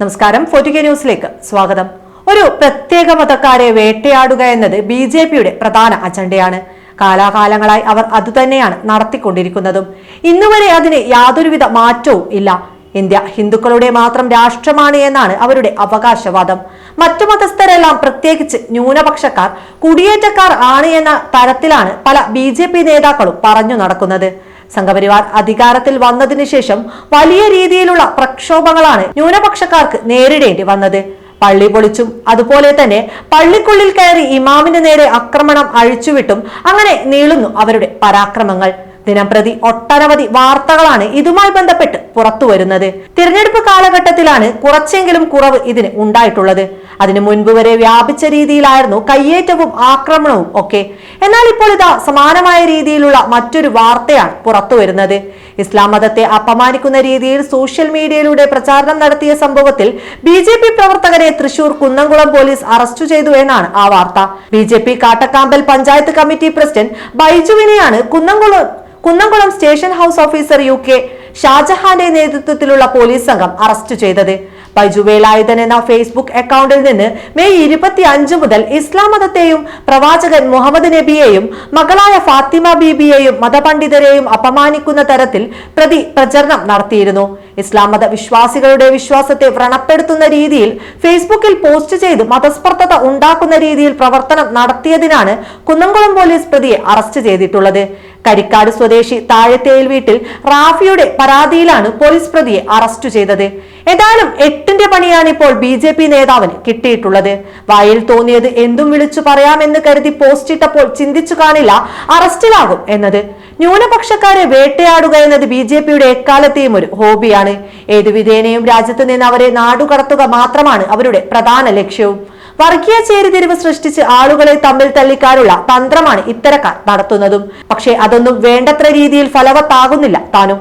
നമസ്കാരം. ഫോർട്ടിക്കെ ന്യൂസിലേക്ക് സ്വാഗതം. ഒരു പ്രത്യേക മതക്കാരെ വേട്ടയാടുക എന്നത് ബി ജെ പിയുടെ പ്രധാന അജണ്ടയാണ്. കാലാകാലങ്ങളായി അവർ അതുതന്നെയാണ് നടത്തിക്കൊണ്ടിരിക്കുന്നതും. ഇന്നുവരെ അതിന് യാതൊരുവിധ മാറ്റവും ഇല്ല. ഇന്ത്യ ഹിന്ദുക്കളുടെ മാത്രം രാഷ്ട്രമാണ് എന്നാണ് അവരുടെ അവകാശവാദം. മറ്റു മതസ്ഥരെല്ലാം പ്രത്യേകിച്ച് ന്യൂനപക്ഷക്കാർ കുടിയേറ്റക്കാർ ആണ് എന്ന തരത്തിലാണ് പല ബി ജെ പി നേതാക്കളും പറഞ്ഞു നടക്കുന്നത്. സംഘപരിവാർ അധികാരത്തിൽ വന്നതിന് ശേഷം വലിയ രീതിയിലുള്ള പ്രക്ഷോഭങ്ങളാണ് ന്യൂനപക്ഷക്കാർക്ക് നേരിടേണ്ടി വന്നത്. പള്ളി പൊളിച്ചും അതുപോലെ തന്നെ പള്ളിക്കുള്ളിൽ കയറി ഇമാമിന്റെ നേരെ ആക്രമണം അഴിച്ചുവിട്ടും അങ്ങനെ നീളുന്നു അവരുടെ പരാക്രമങ്ങൾ. ദിനംപ്രതി ഒട്ടനവധി വാർത്തകളാണ് ഇതുമായി ബന്ധപ്പെട്ട് പുറത്തുവരുന്നത് തിരഞ്ഞെടുപ്പ് കാലഘട്ടത്തിലാണ് കുറച്ചെങ്കിലും കുറവ് ഇതിന് ഉണ്ടായിട്ടുള്ളത്. അതിനു മുൻപ് വരെ വ്യാപിച്ച രീതിയിലായിരുന്നു കയ്യേറ്റവും ആക്രമണവും ഒക്കെ. എന്നാൽ ഇപ്പോൾ ഇതാ സമാനമായ രീതിയിലുള്ള മറ്റൊരു വാർത്തയാണ് പുറത്തുവരുന്നത് ഇസ്ലാം മതത്തെ അപമാനിക്കുന്ന രീതിയിൽ സോഷ്യൽ മീഡിയയിലൂടെ പ്രചാരണം നടത്തിയ സംഭവത്തിൽ ബി ജെ പി പ്രവർത്തകരെ തൃശൂർ കുന്നംകുളം പോലീസ് അറസ്റ്റ് ചെയ്തു എന്നാണ് ആ വാർത്ത. B J P Kattakambal panchayat committee president ബൈജുവിനെയാണ് Kunnamkulam Kunnamkulam station house officer U K ഷാജഹാന്റെ നേതൃത്വത്തിലുള്ള പോലീസ് സംഘം അറസ്റ്റ് ചെയ്തത്. ബൈജു വേലായുധൻ എന്ന ഫേസ്ബുക്ക് അക്കൗണ്ടിൽ നിന്ന് മെയ് ഇരുപത്തി അഞ്ച് മുതൽ ഇസ്ലാം മതത്തെയും പ്രവാചകൻ മുഹമ്മദ് നബിയെയും മകളായ ഫാത്തിമ ബീബിയെയും മതപണ്ഡിതരെയും അപമാനിക്കുന്ന തരത്തിൽ പ്രതി പ്രചരണം നടത്തിയിരുന്നു. ഇസ്ലാം മത വിശ്വാസികളുടെ വിശ്വാസത്തെ വ്രണപ്പെടുത്തുന്ന രീതിയിൽ ഫേസ്ബുക്കിൽ പോസ്റ്റ് ചെയ്ത് മതസ്പർദ്ധത ഉണ്ടാക്കുന്ന രീതിയിൽ പ്രവർത്തനം നടത്തിയതിനാണ് കുന്നംകുളം പോലീസ് പ്രതിയെ അറസ്റ്റ് ചെയ്തിട്ടുള്ളത്. കരിക്കാട് സ്വദേശി താഴത്തേൽ വീട്ടിൽ റാഫിയുടെ പരാതിയിലാണ് പോലീസ് പ്രതിയെ അറസ്റ്റ് ചെയ്തത്. ഏതായാലും എട്ടിന്റെ പണിയാണ് ഇപ്പോൾ ബി ജെ പി നേതാവിന് കിട്ടിയിട്ടുള്ളത്. വായിൽ തോന്നിയത് എന്തും വിളിച്ചു പറയാമെന്ന് കരുതി പോസ്റ്റ് ഇട്ടപ്പോൾ ചിന്തിച്ചു കാണില്ല അറസ്റ്റിലാകും എന്നത്. ന്യൂനപക്ഷക്കാരെ വേട്ടയാടുക എന്നത് ബി ജെ പിയുടെ എക്കാലത്തെയും ഒരു ഹോബിയാണ്. ഏതു വിധേനയും രാജ്യത്ത് നിന്ന് അവരെ നാടുകടത്തുക മാത്രമാണ് അവരുടെ പ്രധാന ലക്ഷ്യവും. വർഗീയ ചേരിതിരിവ് സൃഷ്ടിച്ച് ആളുകളെ തമ്മിൽ തല്ലിക്കാനുള്ള തന്ത്രമാണ് ഇത്തരക്കാർ നടത്തുന്നതും. പക്ഷേ അതൊന്നും വേണ്ടത്ര രീതിയിൽ ഫലവത്താകുന്നില്ല താനും.